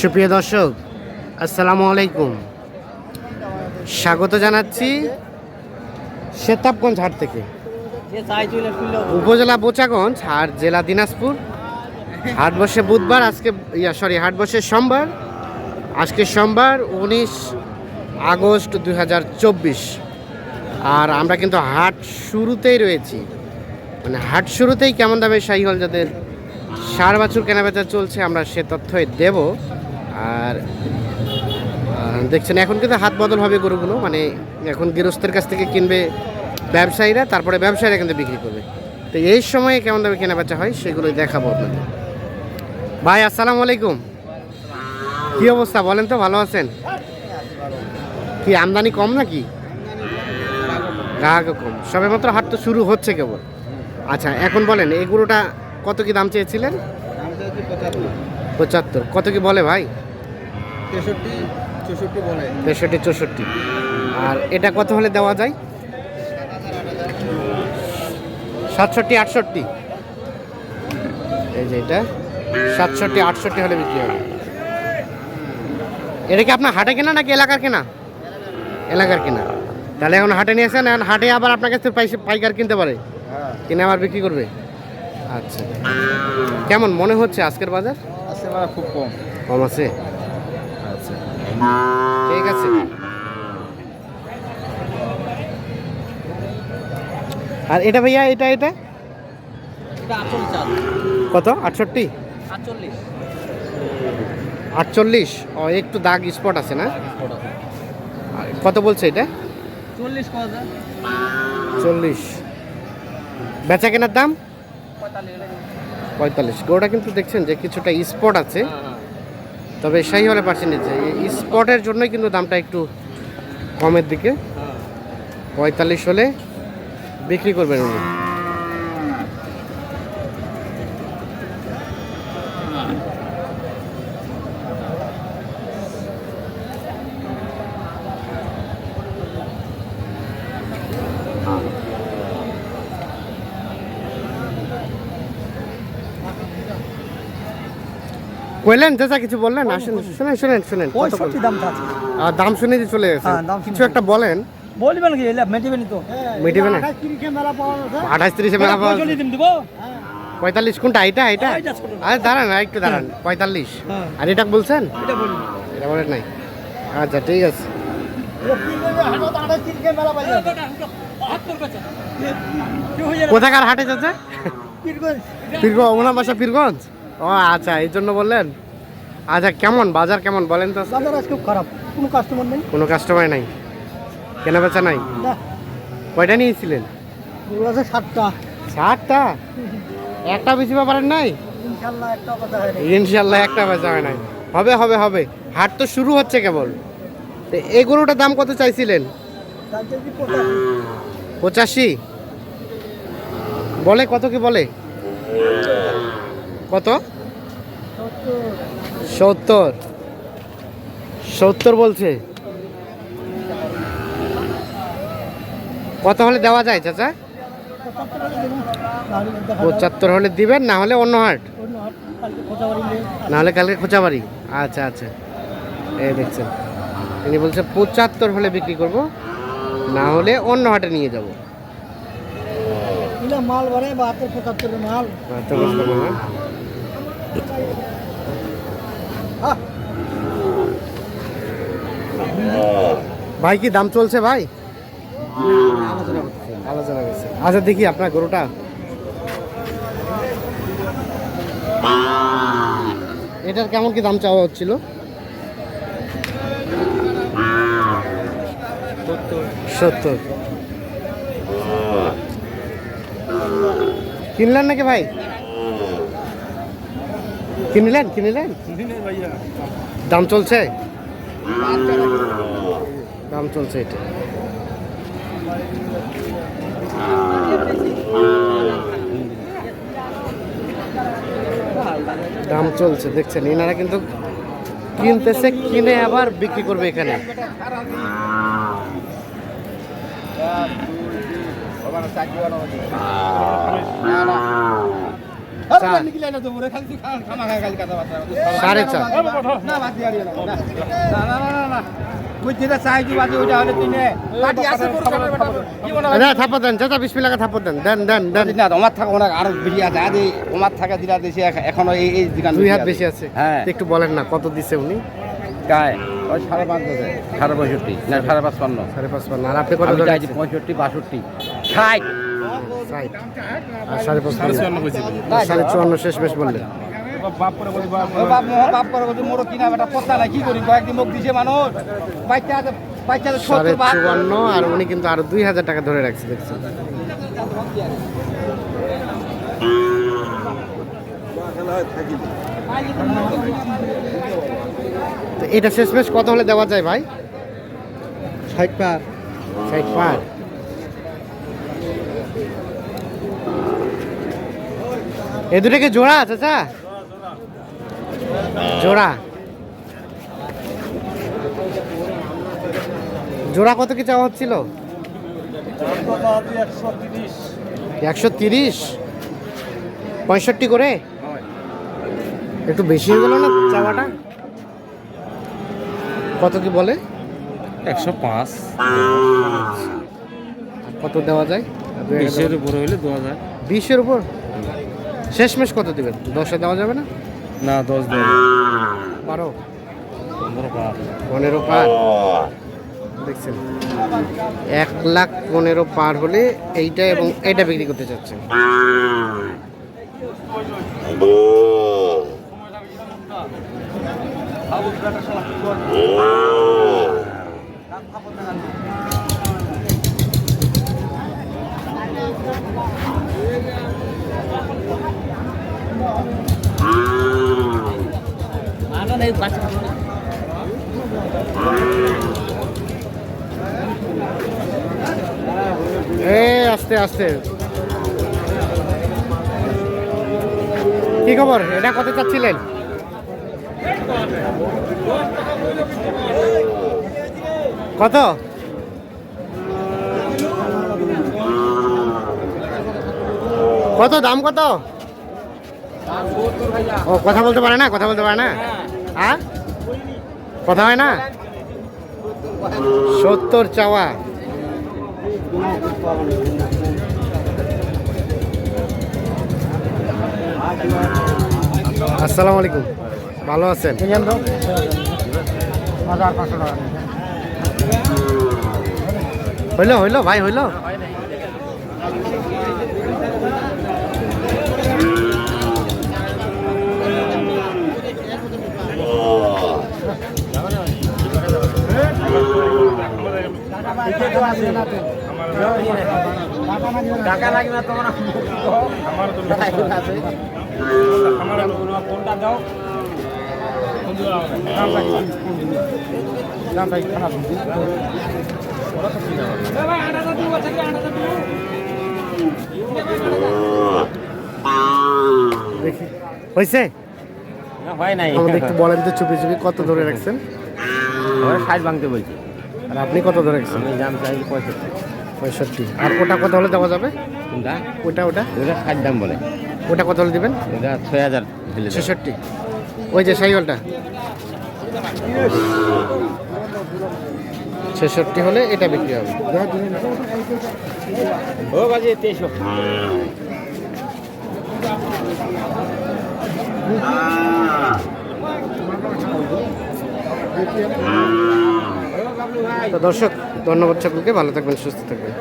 সুপ্রিয় দর্শক, আসসালামু আলাইকুম। স্বাগত জানাচ্ছি সেতাবগঞ্জ হাট থেকে। উপজেলা বোচাগঞ্জ আর জেলা দিনাজপুর। হাট বসে বুধবার, আজকে, ইয়া সরি হাট বসে সোমবার। আজকে সোমবার, উনিশ আগস্ট দু হাজার চব্বিশ। আর আমরা কিন্তু হাট শুরুতেই রয়েছি। মানে হাট শুরুতেই কেমন দামে শাহিহল যাদের সার বাছুর কেনাবেচা চলছে, আমরা সে তথ্যই দেব। আর দেখছেন, এখন কিন্তু হাত বদল হবে গরুগুলো মানে এখন গৃহস্থের কাছ থেকে কিনবে ব্যবসায়ীরা, তারপরে ব্যবসায়ীরা কিন্তু বিক্রি করবে। তো এই সময়ে কেমন দামে কেনাবেচা হয়, সেগুলোই দেখাবো আপনাদের। ভাই, আসসালামু আলাইকুম। কি অবস্থা, বলেন তো, ভালো আছেন? কি, আমদানি কম নাকি? গ্রাহক কম। সবে মাত্র হাট তো শুরু হচ্ছে কেবল। আচ্ছা এখন বলেন, এই গরুটা কত কি দাম চেয়েছিলেন? পঁচাত্তর। কত কি বলে ভাই? তেষট্টি চৌষট্টি আর এটা কত হলে দেওয়া যায়? সাতষট্টি আটষট্টি। এই যে এটা সাতষট্টি আটষট্টি হলে বিক্রি হবে। এটা কি আপনার হাটে কেনা নাকি এলাকার কেনা? এলাকার কেনা। তাহলে এখন হাটে নিয়ে আসেন এখন হাটে আবার আপনার কাছে পাইকার কিনতে পারে। হ্যাঁ। কিনে আবার বিক্রি করবে। আচ্ছা। কেমন মনে হচ্ছে আজকের বাজার? আছে মানে খুব কম। কম আছে? আচ্ছা। ঠিক আছে। আর এটা ভাইয়া এটা এটা? কত? আটষট্টি? আটচল্লিশ। আটচল্লিশ? ও একটু দাগ স্পট আছে না? কত বলছে এটা? চল্লিশ চল্লিশ। বেচা কেনার দাম? পঁয়তাল্লিশ ওটা কিন্তু দেখছেন যে কিছুটা স্পট আছে। তবে সেই হলে পার্সেন্টেজ স্পটের জন্যই কিন্তু দামটা একটু কমের দিকে। পঁয়তাল্লিশ হলে বিক্রি করবেন উনি। কইলেন? চাচা কিছু বললেন? আসেন শুনেন শুনেন শুনেন। কত পঁয়ষট্টি? দাম চাচ্ছে আর দাম শুনে যে চলে গেছে। হ্যাঁ, কিছু একটা বলেন। বলবেন কি? এলে মেটিবেন তো। মিটিবে না আঠাশ তিরিশে মেলা পাওয়া পঁয়তাল্লিশ দিন দেবো। পঁয়তাল্লিশ কোনটা? এটা এটা আরে দাঁড়ান একটু দাঁড়ান। পঁয়তাল্লিশ। হ্যাঁ। আর এটা বলছেন? এটা বলি এটা বলেন নাই। আচ্ছা ঠিক আছে। কোথাকার হাটে যাচ্ছে পীরগঞ্জ ওনার বাসা পীরগঞ্জ? ও আচ্ছা এই জন্য বললেন? আচ্ছা কেমন? বাজার কেমন? বলেন তো। বাজার আজ খুব খারাপ। কোনো কাস্টমার নেই। কোনো কাস্টমার নাই? কেনা বেচা নাই? কয়টা নিয়েছিলেন? আছে সাতটা। ষাটটা একটা বেশি পারেন নাই? ইনশাল্লাহ একটা বেচা হয় নাই। হবে হবে হবে। হাট তো শুরু হচ্ছে কেবল। এই গরুটার দাম কত চাইছিলেন? পঁচাশি? বলে কত কি বলে? কত? সত্তর। সত্তর বলছে। কত হলে দেওয়া যায় চাচা? পঁচাত্তর হলে দিবেন না হলে অন্য হাট? না হলে কালকে খোঁচাবাড়ি। আচ্ছা আচ্ছা। এই দেখছেন। তিনি বলছে পঁচাত্তর হলে বিক্রি করব না হলে অন্য হাটে নিয়ে যাব। মাল ভরে বাহাত্তর পঁচাত্তরের মাল। বুঝলাম না। ভাই, কি দাম চলছে ভাই? আলোচনা করছে আচ্ছা দেখি আপনার গরুটা। এটার কেমন কি দাম চাওয়া হচ্ছিল? সত্তর। কিনলেন নাকি ভাই? কিনলেন কিনলেন? দাম চলছে? দাম চলছে এটা। দাম চলছে, দেখছেন, এনারা কিন্তু কিনতেছে, কিনে আবার বিক্রি করবে এখানে। সাড়ে চার না থাপ্পর দেন চাচা বিশ টাকা থাপ্পর দেন। দেন দেন। দেন আমার থাকে অনেক আরও বেশি আছে। আমার থাকে দিলা দেশে এখনও এই এই দোকান দুই হাত বেশি আছে। হ্যাঁ। একটু বলেন না কত দিছে উনি? গায়ে ওই সাড়ে পাঁচ সাড়ে পঁয়ষট্টি না সাড়ে পাঁচপান্ন। সাড়ে আর আপনি কত পঁয়ষট্টি বাষট্টি। ষাট। ষাট আর সাড়ে চুয়ান্ন শেষ বেশ বললেন সাড়ে চুয়ান্ন আর উনি কিন্তু আরও দুই হাজার টাকা ধরে রাখছে দেখছেন। তো এটা শেষমেশ কত হলে দেওয়া যায় ভাই? ষাট পার। ষাট পার। এ দুটাকে জোড়া চাচা। জোড়া। জোড়া কত কি চাওয়া হচ্ছিল? একশো তিরিশ। পঁয়ষট্টি করে? একটু বেশি হয়ে গেল না চাওয়াটা? কত কি বলে? একশো পাঁচ। কত দেওয়া যায়? বিশের উপরে হইলে দু হাজার। বিশের উপর? শেষমেশ কত দিবেন? দশে দেওয়া যাবে না? না দশ দেয় বারো। পনেরো পার। দেখছেন? এক লাখ পনেরো পার হলে এইটা এবং এটা বিক্রি করতে চাচ্ছেন। নেই বাচ্চা এ, আস্তে আস্তে। কি খবর? এটা কত চাচ্ছিলেন? কত? কত? দাম কত? ও, কথা বলতে পারে না, কথা বলতে পারে না? আর কথা হয় না? সত্তর চাওয়া। আসসালামু আলাইকুম। ভালো আছেন? হইল হইল ভাই হইল। টাকা লাগবে না তোমার ফোনটা দাও হয়েছে হয় নাই। আমাদের একটু বলেন তো চুপি চুপি কত ধরে রাখছেন? ষাট ভাঙতে বলছি। আর আপনি কত ধরে রাখছেন আমি দাম চাই পঁয়ষট্টি। পঁয়ষট্টি। আর ওটা কত হলে দেওয়া যাবে? কোনটা ওটা ওটা? ওটা ষাট দাম বলে। ওটা কত হলে দিবেন? এটা ছয় হাজার দিলে ছেষট্টি। ওই যে সাইকেলটা। ছেষট্টি হলে এটা বিক্রি হবে। ও বাজে তেইশো। তো দর্শক ধন্যবাদ সকলকে ভালো থাকবেন সুস্থ থাকবেন।